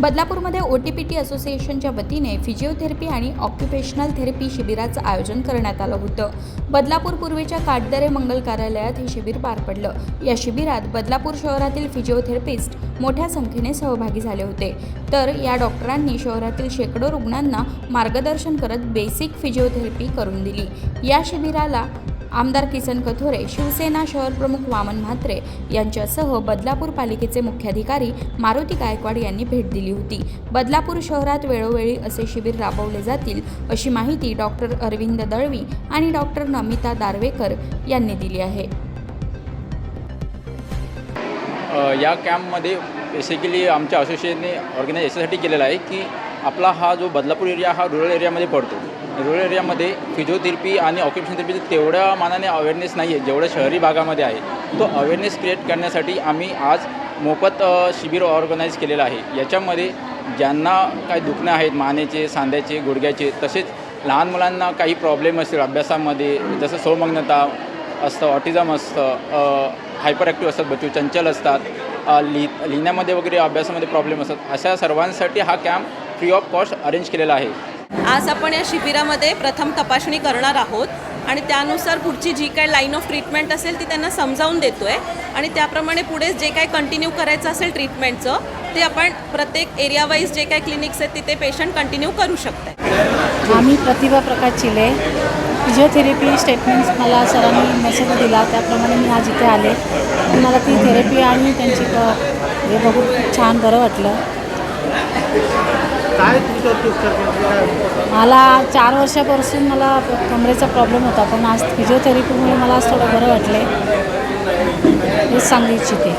बदलापूरमध्ये O T P T असोसिएशनच्या वतीने physiotherapy आणि ऑक्युपेशनल थेरपी शिबिराचं आयोजन करण्यात आलं होतं. बदलापूर पूर्वेच्या काटदरे मंगल कार्यालयात हे शिबिर पार पडलं. या शिबिरात बदलापूर शहरातील फिजिओथेरपिस्ट मोठ्या संख्येने सहभागी झाले होते. तर या डॉक्टरांनी शहरातील शेकडो रुग्णांना मार्गदर्शन करत बेसिक फिजिओथेरपी करून दिली. या शिबिराला आमदार किसन कथोरे शिवसेना शहर प्रमुख वामन म्हात्रे यांच्यासह बदलापूर पालिकेचे मुख्याधिकारी मारुती गायकवाड यांनी भेट दिली होती. बदलापूर शहरात वेळोवेळी असे शिबिर राबवले जातील अशी माहिती डॉक्टर अरविंद दळवी आणि डॉक्टर नमिता दारवेकर यांनी दिली आहे. या कॅम्पमध्ये बेसिकली आमच्या असोसिएशनने ऑर्गनाईज याच्यासाठी केलेला आहे की आपला हा जो बदलापूर एरिया हा रुरल एरियामध्ये पडतो. रुरल एरियामध्ये फिजिओथेरपी आणि ऑक्युपेशन थेरपीचं तेवढ्या मानाने अवेअरनेस नाही आहे जेवढं शहरी भागामध्ये आहे. तो अवेअरनेस क्रिएट करण्यासाठी आम्ही आज मोफत शिबिर ऑर्गनाईज केलेलं आहे. याच्यामध्ये ज्यांना काही दुखणं आहेत मानेचे सांध्याचे गुडघ्याचे तसेच लहान मुलांना काही प्रॉब्लेम असतील अभ्यासामध्ये जसं सौमग्नता असतं ऑटिझम असतं हायपर ॲक्टिव्ह असतात बच्चू चंचल असतात लिहि लिहिण्यामध्ये वगैरे अभ्यासामध्ये प्रॉब्लेम असतात. अशा सर्वांसाठी हा camp free of cost arrange केलेला आहे. आज आपण या शिबिरामध्ये प्रथम तपासणी करणार आहोत आणि त्यानुसार पुढची जी काय लाईन ऑफ ट्रीटमेंट असेल ती त्यांना समजावून देतो आहे आणि त्याप्रमाणे पुढे जे काय कंटिन्यू करायचं असेल ट्रीटमेंटचं ते आपण प्रत्येक एरिया वाईज जे काय क्लिनिक्स आहेत तिथे पेशंट कंटिन्यू करू शकतात आम्ही प्रतिभा प्रकाश चिले फिजिओथेरपी स्टेटमेंट्स मला सरांनी मेसेज दिला. त्याप्रमाणे मी आज इथे आले. मला ती थेरपी आणि त्यांची हे बघून खूप छान बरं वाटलं? मला चार वर्षापासून मला कमरेचा प्रॉब्लेम होता पण आज फिजिओथेरपीमुळे मला आज थोडं बरं वाटले हेच सांगू इच्छिते.